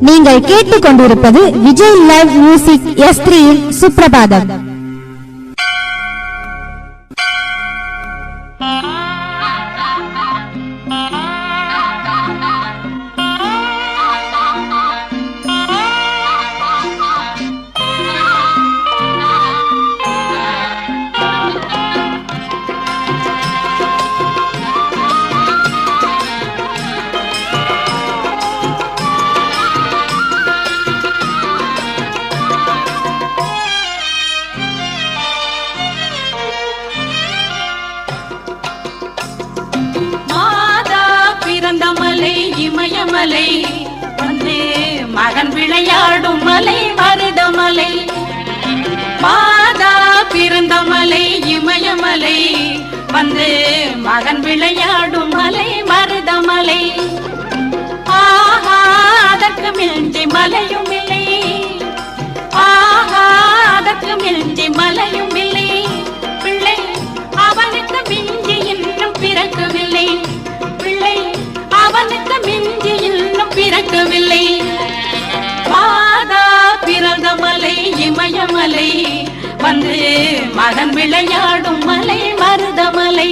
நீங்கள் கேட்டுக்கொண்டிருப்பது Vijay live music S த்ரீயின் சுப்ரபாதம் மலை. வந்து மகன் விளையாடும் மலை மருதமலை. பாதா பிறந்த மலை இமயமலை. வந்து மகன் விளையாடும் மலை மருதமலை. ஆஹா அதற்கு மிஞ்சி மலையும் இல்லை. ஆஹா அதற்கு மிஞ்சி மலையும் வந்து மகன் விளையாடும் மலை மருதமலை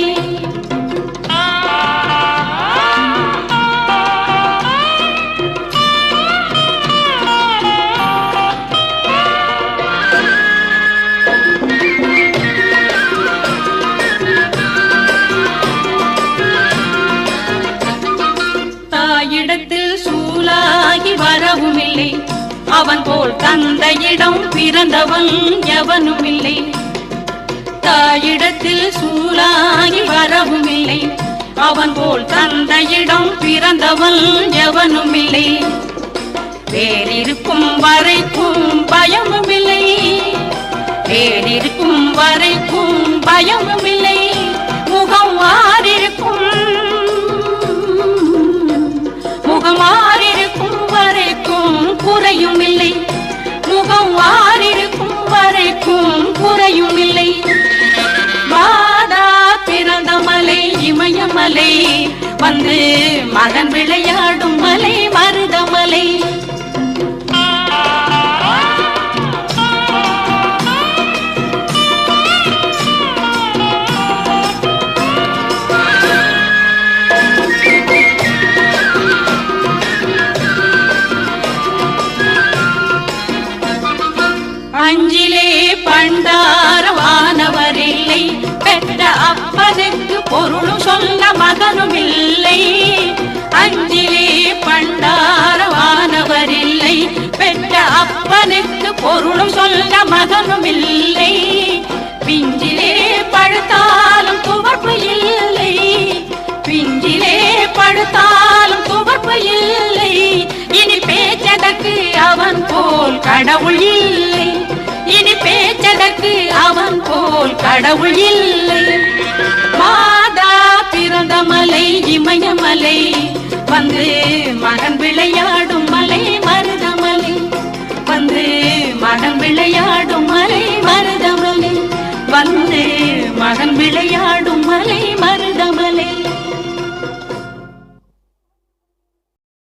தாயிடத்தில் சூலாகி வரவும் இல்லை அவன் போல் தந்தையிடம் பிறந்தவன் எவனும் இல்லை தாயிடத்தில் சூலாகி வரவும் இல்லை அவன் போல் தந்தையிடம் பிறந்தவன் எவனும் இல்லை வேறிருக்கும் வரைக்கும் பயமும் இல்லை வேறிருக்கும் வரைக்கும் பயமும் மலை. வந்து மகன் விளையாடும் மலை மருதமலை. அஞ்சிலே பண்டாரவானவர் இல்லை. பெற்ற அப்பனுக்கு பொருளும் சொல்ல மகனும் இல்லை அஞ்சிலே பண்டாரவானவர் இல்லை பெற்ற அப்பனுக்கு பொருளும் சொல்ல மகனும் இல்லை பிஞ்சிலே படுத்தாலும் துவர்ப்பு இல்லை. பிஞ்சிலே படுத்தாலும் துவர்ப்பு இல்லை. இனி பேச்சதற்கு அவன் போல் கடவுள் இல்லை. இனி பேச்சதற்கு அவன் போல் கடவுள் இல்லை. இமயமலை வந்து மகன் விளையாடும் மலை மருதமலை. வந்து மகன் விளையாடும் மலை மருதமலை. வந்து மகன் விளையாடும் மலை மரு